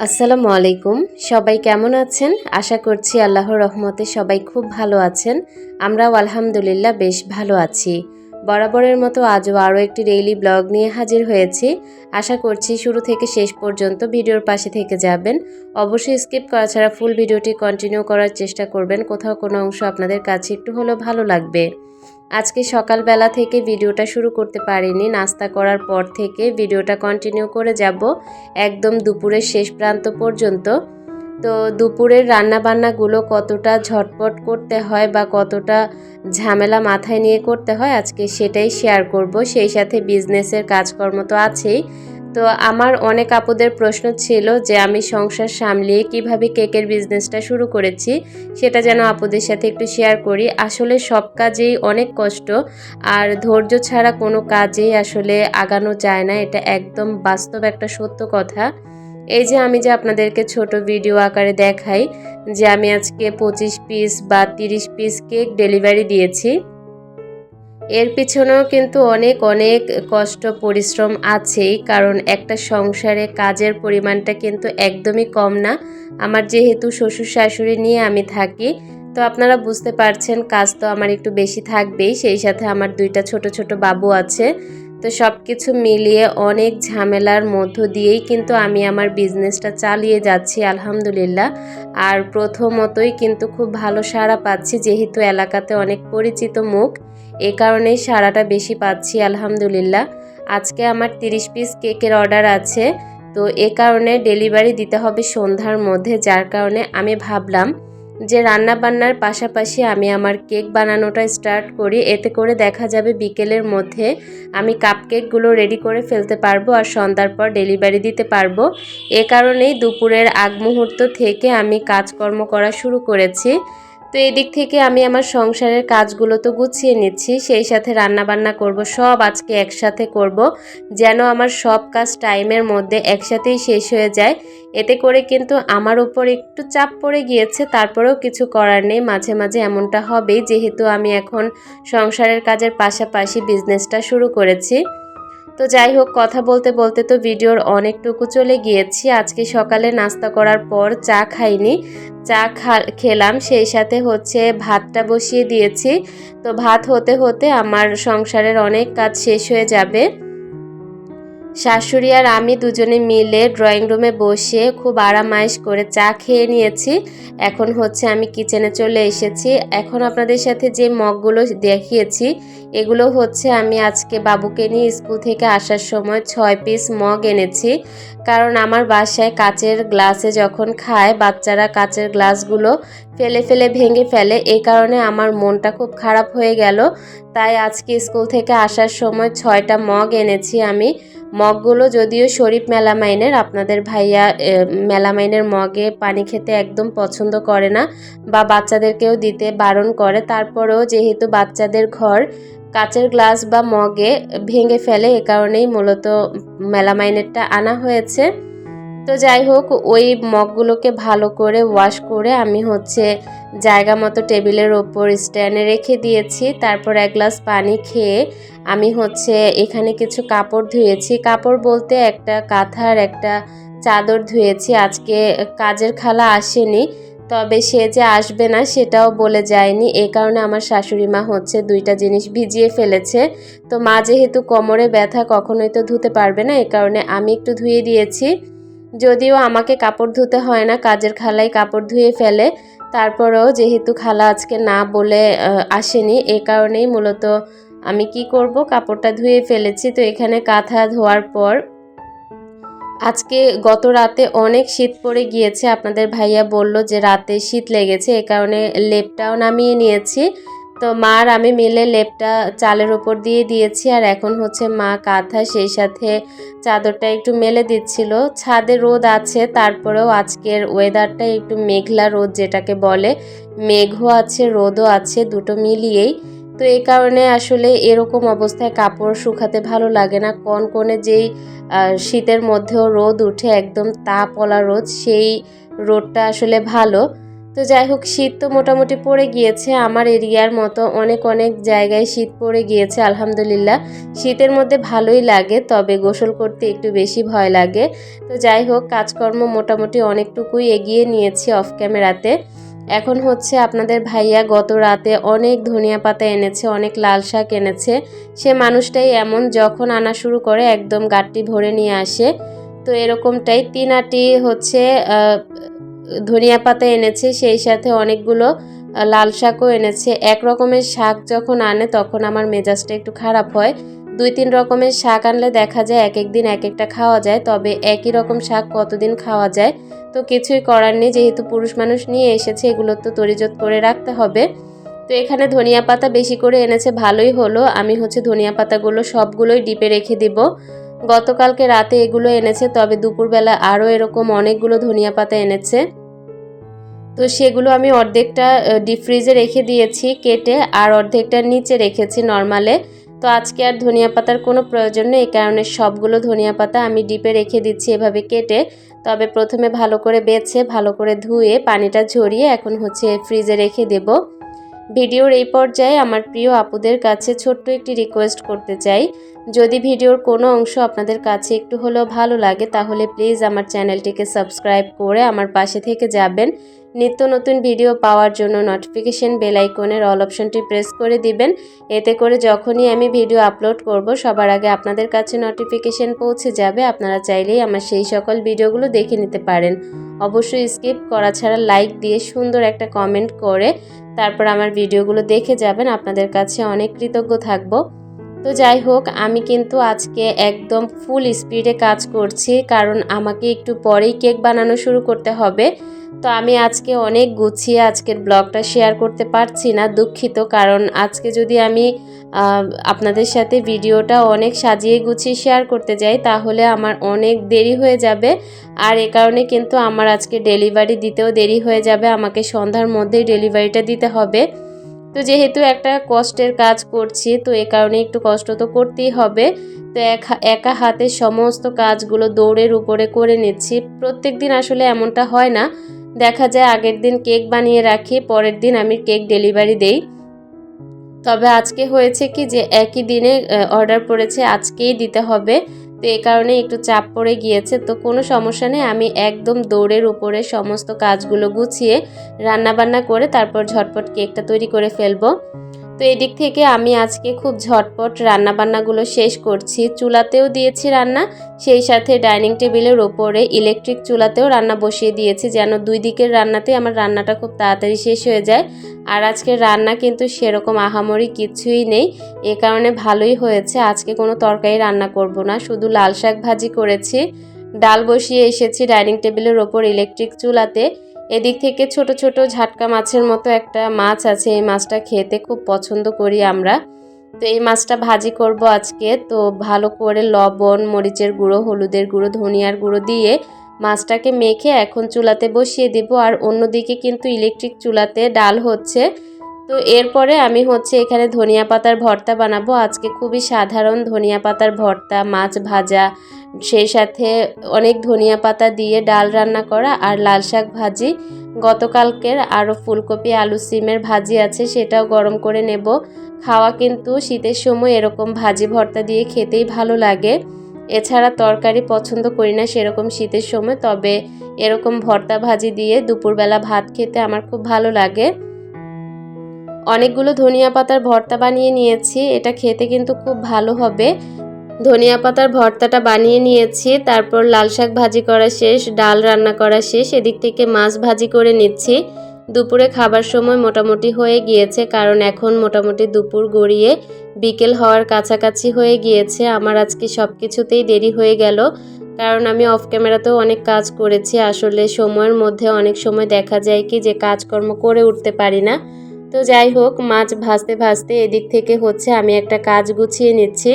আসসালামু আলাইকুম। সবাই কেমন আছেন? আশা করছি আল্লাহর রহমতে সবাই খুব ভালো আছেন। আমরাও আলহামদুলিল্লাহ বেশ ভালো আছি। বরাবরের মতো আজও আরও একটি ডেইলি ব্লগ নিয়ে হাজির হয়েছি। আশা করছি শুরু থেকে শেষ পর্যন্ত ভিডিওর পাশে থেকে যাবেন। অবশ্যই স্কিপ করা ছাড়া ফুল ভিডিওটি কন্টিনিউ করার চেষ্টা করবেন। কোথাও কোনো অংশ আপনাদের কাছে একটু হলেও ভালো লাগবে। আজকে সকালবেলা থেকে ভিডিওটা শুরু করতে পারিনি। নাস্তা করার পর থেকে ভিডিওটা কন্টিনিউ করে যাব। একদম দুপুরের শেষ প্রান্ত পর্যন্ত। তো দুপুরের রান্নাবান্নাগুলো কতটা ঝটপট করতে হয় বা কতটা ঝামেলা মাথায় নিয়ে করতে হয় আজকে সেটাই শেয়ার করব। সেই সাথে বিজনেসের কাজকর্ম তো আছেই। তো আমার অনেক আপুদের প্রশ্ন ছিল যে আমি সংসার সামলিয়ে কীভাবে কেকের বিজনেসটা শুরু করেছি, সেটা যেন আপুদের সাথে একটু শেয়ার করি। আসলে সব কাজেই অনেক কষ্ট, আর ধৈর্য ছাড়া কোনো কাজেই আসলে আগানো যায় না। এটা একদম বাস্তব একটা সত্য কথা। এই যে আমি যে আপনাদেরকে ছোট ভিডিও আকারে দেখাই যে আমি আজকে পঁচিশ পিস বা তিরিশ পিস কেক ডেলিভারি দিয়েছি। এর পিছনেও কিন্তু অনেক অনেক কষ্ট, পরিশ্রম আছেই, কারণ একটা সংসারে কাজের পরিমাণটা কিন্তু একদমই কম না। আমার যেহেতু শ্বশুর শাশুড়ি নিয়ে আমি থাকি, তো আপনারা বুঝতে পারছেন কাজ তো আমার একটু বেশি থাকবেই, সেই সাথে আমার দুইটা ছোট ছোট বাবু আছে। তো সব কিছু মিলিয়ে অনেক ঝামেলার মধ্য দিয়েই কিন্তু আমি আমার বিজনেসটা চালিয়ে যাচ্ছি, আলহামদুলিল্লাহ। আর প্রথমতই কিন্তু খুব ভালো সাড়া পাচ্ছি, যেহেতু এলাকাতে অনেক পরিচিত মুখ। এ কারণেই সাড়াটা বেশি পাচ্ছি, আলহামদুলিল্লাহ। আজকে আমার 30 পিস কেকের অর্ডার আছে। তো এ কারণে ডেলিভারি দিতে হবে সন্ধ্যার মধ্যে, যার কারণে আমি ভাবলাম যে রান্না বান্নার পাশাপাশি আমি আমার কেক বানানোটা স্টার্ট করি, এতে করে দেখা যাবে বিকেলের মধ্যে আমি কাপকেকগুলো রেডি করে ফেলতে পারব আর সন্ধ্যার পর ডেলিভারি দিতে পারব। এ কারণেই দুপুরের আগ মুহূর্ত থেকে আমি কাজকর্ম করা শুরু করেছি। তো এদিক থেকে আমি আমার সংসারের কাজগুলো তো গুছিয়ে নিচ্ছি, সেই সাথে রান্না বান্না করব, সব আজকে একসাথে করব, যেন আমার সব কাজ টাইমের মধ্যে একসাথেই শেষ হয়ে যায়। এতে করে কিন্তু আমার উপর একটু চাপ পড়ে গিয়েছে, তারপরেও কিছু করার নেই, মাঝে মাঝে এমনটা হবেই, যেহেতু আমি এখন সংসারের কাজের পাশাপাশি বিজনেসটা শুরু করেছি। তো যাই হোক, কথা বলতে বলতে তো ভিডিওর অনেকটুকু চলে গিয়েছি। আজকে সকালে নাস্তা করার পর চা খাইনি, চা খেলাম, সেই সাথে হচ্ছে ভাতটা বসিয়ে দিয়েছি। তো ভাত হতে হতে আমার সংসারের অনেক কাজ শেষ হয়ে যাবে। শাশুড়ি আর আমি দুজনে মিলে ড্রয়িং রুমে বসে খুব আরামায়েশ করে চা খেয়ে নিয়েছি। এখন হচ্ছে আমি কিচেনে চলে এসেছি। এখন আপনাদের সাথে যে মগগুলো দেখিয়েছি, এগুলো হচ্ছে আমি আজকে বাবুকে নিয়ে স্কুল থেকে আসার সময় ছয় পিস মগ এনেছি। কারণ আমার বাসায় কাচের গ্লাসে যখন খায়, বাচ্চারা কাচের গ্লাসগুলো ফেলে ফেলে ভেঙে ফেলে। এই কারণে আমার মনটা খুব খারাপ হয়ে গেল। তাই আজকে স্কুল থেকে আসার সময় ছয়টা মগ এনেছি আমি। মগগুলো যদিও শরীফ মেলামাইনের, আপনাদের ভাইয়া মেলামাইনের মগে পানি খেতে একদম পছন্দ করে না বা বাচ্চাদেরকেও দিতে বারণ করে। তারপরেও যেহেতু বাচ্চাদের ঘর কাচের গ্লাস বা মগে ভেঙে ফেলে, এ কারণেই মূলত মেলামাইনেরটা আনা হয়েছে। তো যাই হোক, ওই মগগুলোকে ভালো করে ওয়াশ করে আমি হচ্ছে জায়গা মতো টেবিলের ওপর স্ট্যান্ডে রেখে দিয়েছি। তারপর এক গ্লাস পানি খেয়ে আমি হচ্ছে এখানে কিছু কাপড় ধুয়েছি। কাপড় বলতে একটা কাঁথার একটা চাদর ধুয়েছি। আজকে কাজের খালা আসেনি, তবে সে যে আসবে না সেটাও বলে যায়নি। এ কারণে আমার শাশুড়ি মা হচ্ছে দুইটা জিনিস ভিজিয়ে ফেলেছে। তো মা যেহেতু কোমরে ব্যথা কখনোই তো ধুতে পারবে না, এ কারণে আমি একটু ধুয়ে দিয়েছি। যদিও আমাকে কাপড় ধুতে হয় না, কাজের খালাই কাপড় ধুয়ে ফেলে। তারপরেও যেহেতু খালা আজকে না বলে আসেনি, এ কারণেই মূলত আমি কি করব? কাপড়টা ধুয়ে ফেলেছি, তো এখানে কাঁথা ধোয়ার পর আজকে গত রাতে অনেক শীত পড়ে গিয়েছে। আপনাদের ভাইয়া বলল যে রাতে শীত লেগেছে, এ কারণে লেপটাও নামিয়ে নিয়েছি। তো মার আমি মিলে লেপটা চালের ওপর দিয়ে দিয়েছি আর এখন হচ্ছে মা কাঁথা, সেই সাথে চাদরটা একটু মেলে দিচ্ছিল। ছাদে রোদ আছে, তারপরেও আজকের ওয়েদারটা একটু মেঘলা রোদ যেটাকে বলে। মেঘও আছে, রোদও আছে, দুটো মিলিয়েই। তো এই কারণে আসলে এরকম অবস্থায় কাপড় শুকাতে ভালো লাগে না। কোন কোনে যেই শীতের মধ্যেও রোদ উঠে, একদম তাপওয়ালা রোদ, সেই রোদটা আসলে ভালো। তো যাই হোক, শীত তো মোটামুটি পড়ে গিয়েছে। আমার এরিয়ার মতো অনেক অনেক জায়গায় শীত পড়ে গিয়েছে, আলহামদুলিল্লাহ। শীতের মধ্যে ভালোই লাগে, তবে গোসল করতে একটু বেশি ভয় লাগে। তো যাই হোক, কাজকর্ম মোটামুটি অনেকটুকুই এগিয়ে নিয়েছি অফ ক্যামেরাতে। এখন হচ্ছে আপনাদের ভাইয়া গত রাতে অনেক ধনিয়া পাতা এনেছে, অনেক লাল শাক এনেছে। সে মানুষটাই এমন, যখন আনা শুরু করে, একদম গাটটি ভরে নিয়ে আসে। তো এরকমটাই তিন আটি হচ্ছে ধনিয়া পাতা এনেছে, সেই সাথে অনেকগুলো লাল শাকও এনেছে। এক রকমের শাক যখন আনে, তখন আমার মেজাজটা একটু খারাপ হয়। দুই তিন রকমের শাক আনলে দেখা যায় এক এক দিন এক একটা খাওয়া যায়, তবে একই রকম শাক কতদিন খাওয়া যায়, তো কিছুই করার নেই। যেহেতু পুরুষ মানুষ নিয়ে এসেছে, এগুলো তো তরিজত করে রাখতে হবে। তো এখানে ধনিয়া পাতা বেশি করে এনেছে, ভালোই হলো। আমি হচ্ছে ধনিয়া পাতাগুলো সবগুলোই ডিপে রেখে দিব। গতকালকে রাতে এগুলো এনেছে, তবে দুপুরবেলা আরও এরকম অনেকগুলো ধনিয়া পাতা এনেছে। তো সেগুলো আমি অর্ধেকটা ডিপ ফ্রিজে রেখে দিয়েছি, কেটে আর অর্ধেকটা নিচে রেখেছি নর্মালে তো আজকে আর ধনিয়া পাতার কোনো প্রয়োজন নেই, এই কারণে সবগুলো ধনিয়া পাতা আমি ডিপে রেখে দিচ্ছি এভাবে কেটে। তবে প্রথমে ভালো করে বেছে, ভালো করে ধুয়ে, পানিটা ঝরিয়ে এখন হচ্ছে ফ্রিজে রেখে দেব। ভিডিওর এই পর্যায়ে আমার প্রিয় আপুদের কাছে ছোট্ট একটি রিকোয়েস্ট করতে চাই। যদি ভিডিওর কোনো অংশ আপনাদের কাছে একটু হলেও ভালো লাগে, তাহলে প্লিজ আমার চ্যানেলটিকে সাবস্ক্রাইব করে আমার পাশে থেকে যাবেন। নিত্য নতুন ভিডিও পাওয়ার জন্য নোটিফিকেশন বেল আইকনের অল অপশনটি প্রেস করে দিবেন। এতে করে যখনই আমি ভিডিও আপলোড করব, সবার আগে আপনাদের কাছে নোটিফিকেশন পৌঁছে যাবে। আপনারা চাইলেই আমার সেই সকল ভিডিওগুলো দেখে নিতে পারেন। অবশ্যই স্কিপ করা ছাড়া লাইক দিয়ে সুন্দর একটা কমেন্ট করে তারপর আমার ভিডিওগুলো দেখে যাবেন। আপনাদের কাছে অনেক কৃতজ্ঞ থাকব। তো যাই হোক, আমি কিন্তু আজকে একদম ফুল স্পিডে কাজ করছি। কারণ আমাকে একটু পরেই কেক বানানো শুরু করতে হবে। তো আমি আজকে অনেক গুছিয়ে আজকের ব্লগটা শেয়ার করতে পারছি না, দুঃখিত। কারণ আজকে যদি আমি আপনাদের সাথে ভিডিওটা অনেক সাজিয়ে গুছিয়ে শেয়ার করতে যাই, তাহলে আমার অনেক দেরি হয়ে যাবে। আর এ কারণে কিন্তু আমার আজকে ডেলিভারি দিতেও দেরি হয়ে যাবে, আমাকে সন্ধ্যার মধ্যেই ডেলিভারিটা দিতে হবে। তো যেহেতু একটা কষ্টের কাজ করছি, তো এ কারণে একটু কষ্ট তো করতেই হবে। তো একা হাতে সমস্ত কাজগুলো দৌড়ের উপরে করে নিচ্ছি। প্রত্যেক দিন আসলে এমনটা হয় না দেখা যায় আগের দিন কেক বানিয়ে রাখি, পরের দিন আমি কেক ডেলিভারি দেই। তবে আজকে হয়েছে কি যে একই দিনে অর্ডার পড়েছে, আজকেই দিতে হবে। তো এ কারণে একটু চাপ পড়ে গিয়েছে। তো কোনো সমস্যা নেই, আমি একদম দৌড়ের উপরে সমস্ত কাজগুলো গুছিয়ে রান্নাবান্না করে তারপর ঝটপট কেকটা তৈরি করে ফেলব। তো এদিক থেকে আমি আজকে খুব ঝটপট রান্নাবান্নাগুলো শেষ করছি। চুলাতেও দিয়েছি রান্না, সেই সাথে ডাইনিং টেবিলের ওপরে ইলেকট্রিক চুলাতেও রান্না বসিয়ে দিয়েছি যেন দুই দিকের রান্নাতে আমার রান্নাটা খুব তাড়াতাড়ি শেষ হয়ে যায়। আর আজকের রান্না কিন্তু সেরকম আহামরি কিছুই নেই, এ কারণে ভালোই হয়েছে। আজকে কোনো তরকারি রান্না করব না, শুধু লাল শাক ভাজি করেছি। ডাল বসিয়ে এসেছি ডাইনিং টেবিলের ওপর ইলেকট্রিক চুলাতে। এদিক থেকে ছোট ছোট ঝাটকা মাছের মতো একটা মাছ আছে। এই মাছটা খেতে খুব পছন্দ করি আমরা। তো এই মাছটা ভাজি করব আজকে। তো ভালো করে লবণ, মরিচের গুঁড়ো, হলুদের গুঁড়ো, ধনিয়ার গুঁড়ো দিয়ে মাছটাকে মেখে এখন চুলাতে বসিয়ে দেব। আর অন্যদিকে কিন্তু ইলেকট্রিক চুলাতে ডাল হচ্ছে। তো এরপরে আমি হচ্ছে এখানে ধনিয়া পাতার ভর্তা বানাবো। আজকে খুবই সাধারণ ধনিয়া পাতার ভর্তা, মাছ ভাজা, সেই সাথে অনেক ধনিয়া পাতা দিয়ে ডাল রান্না করা আর লাল শাক ভাজি। গতকালকের আরও ফুলকপি, আলু সিমের ভাজি আছে, সেটাও গরম করে নেব। খাওয়া কিন্তু শীতের সময় এরকম ভাজি ভর্তা দিয়ে খেতেই ভালো লাগে। এছাড়া তরকারি পছন্দ করি না সেরকম শীতের সময়, তবে এরকম ভর্তা ভাজি দিয়ে দুপুরবেলা ভাত খেতে আমার খুব ভালো লাগে। অনেকগুলো ধনিয়া পাতার ভর্তা বানিয়ে নিয়েছি। এটা খেতে কিন্তু খুব ভালো হবে। ধনিয়া পাতার ভর্তাটা বানিয়ে নিয়েছি। তারপর লাল শাক ভাজি করা শেষ, ডাল রান্না করা শেষ। এদিক থেকে মাছ ভাজি করে নিচ্ছি। দুপুরে খাবার সময় মোটামুটি হয়ে গিয়েছে, কারণ এখন মোটামুটি দুপুর গড়িয়ে বিকেল হওয়ার কাছাকাছি হয়ে গিয়েছে। আমার আজকে সব কিছুতেই দেরি হয়ে গেল, কারণ আমি অফ ক্যামেরাতেও অনেক কাজ করেছি। আসলে সময়ের মধ্যে অনেক সময় দেখা যায় কি যে কাজকর্ম করে উঠতে পারি না। তো যাই হোক, মাছ ভাজতে ভাজতে এদিক থেকে হচ্ছে আমি একটা কাজ গুছিয়ে নিচ্ছি।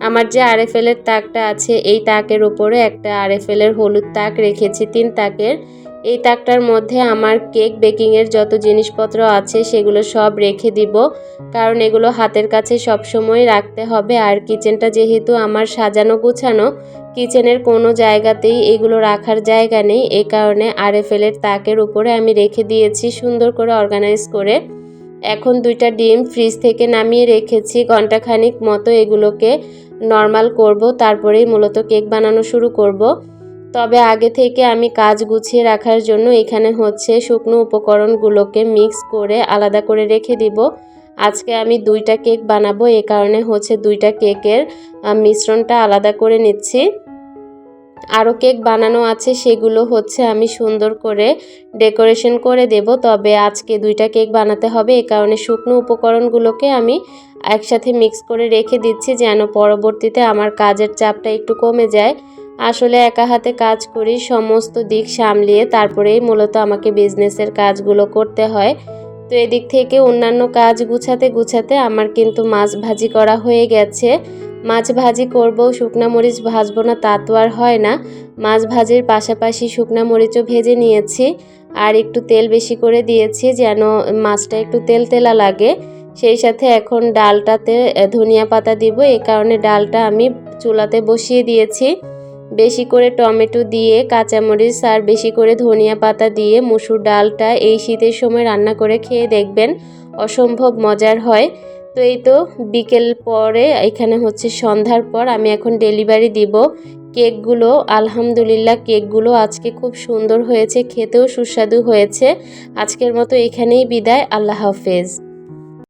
আমার যে আর আরএফএলের তাকটা আছে, এই তাকের উপরে একটা আর আরএফএলের হলুদ তাক রেখেছি, তিন তাকের। এই তাকটার মধ্যে আমার কেক বেকিংয়ের যত জিনিসপত্র আছে, সেগুলো সব রেখে দিব। কারণ এগুলো হাতের কাছে সবসময় রাখতে হবে। আর কিচেনটা যেহেতু আমার সাজানো গুছানো, কিচেনের কোনো জায়গাতেই এগুলো রাখার জায়গা নেই। এই কারণে আর আরএফএলের তাকের উপরে আমি রেখে দিয়েছি সুন্দর করে অর্গানাইজ করে। এখন দুইটা ডিম ফ্রিজ থেকে নামিয়ে রেখেছি ঘন্টাখানিক মতো এগুলোকে নর্মাল করব, তারপরেই মূলত কেক বানানো শুরু করব। তবে আগে থেকে আমি কাজ গুছিয়ে রাখার জন্য এখানে হচ্ছে শুকনো উপকরণগুলোকে মিক্স করে আলাদা করে রেখে দিব। আজকে আমি দুইটা কেক বানাবো, এ কারণে হচ্ছে দুইটা কেকের মিশ্রণটা আলাদা করে নিচ্ছি। আরও কেক বানানো আছে, সেগুলো হচ্ছে আমি সুন্দর করে ডেকোরেশন করে দেব। তবে আজকে দুইটা কেক বানাতে হবে, এ কারণে শুকনো উপকরণগুলোকে আমি একসাথে মিক্স করে রেখে দিচ্ছি, যেন পরবর্তীতে আমার কাজের চাপটা একটু কমে যায়। আসলে একা হাতে কাজ করি, সমস্ত দিক সামলিয়ে তারপরেই মূলত আমাকে বিজনেসের কাজগুলো করতে হয়। তো এদিক থেকে অন্যান্য কাজ গুছাতে গুছাতে আমার কিন্তু মাছ ভাজি করা হয়ে গেছে। মাছ ভাজি করব, শুকনা মরিচ ভাজবো না, তা তো আর হয় না। মাছ ভাজির পাশাপাশি শুকনা মরিচও ভেজে নিয়েছি, আর একটু তেল বেশি করে দিয়েছি যেন মাছটা একটু তেল তেলা লাগে। সেই সাথে এখন ডালটাতে ধনিয়া পাতা দিব এই কারণে ডালটা আমি চুলাতে বসিয়ে দিয়েছি। বেশি করে টমেটো দিয়ে, কাঁচামরিচ, আর বেশি করে ধনিয়া পাতা দিয়ে মুসুর ডালটা এই শীতের সময় রান্না করে খেয়ে দেখবেন, অসম্ভব মজার হয়। তো এই তো বিকেল পরে, এখানে হচ্ছে সন্ধ্যার পর আমি এখন ডেলিভারি দিব। কেকগুলো, আলহামদুলিল্লাহ কেকগুলো আজকে খুব সুন্দর হয়েছে, খেতেও সুস্বাদু হয়েছে। আজকের মতো এখানেই বিদায়, আল্লাহ হাফেজ।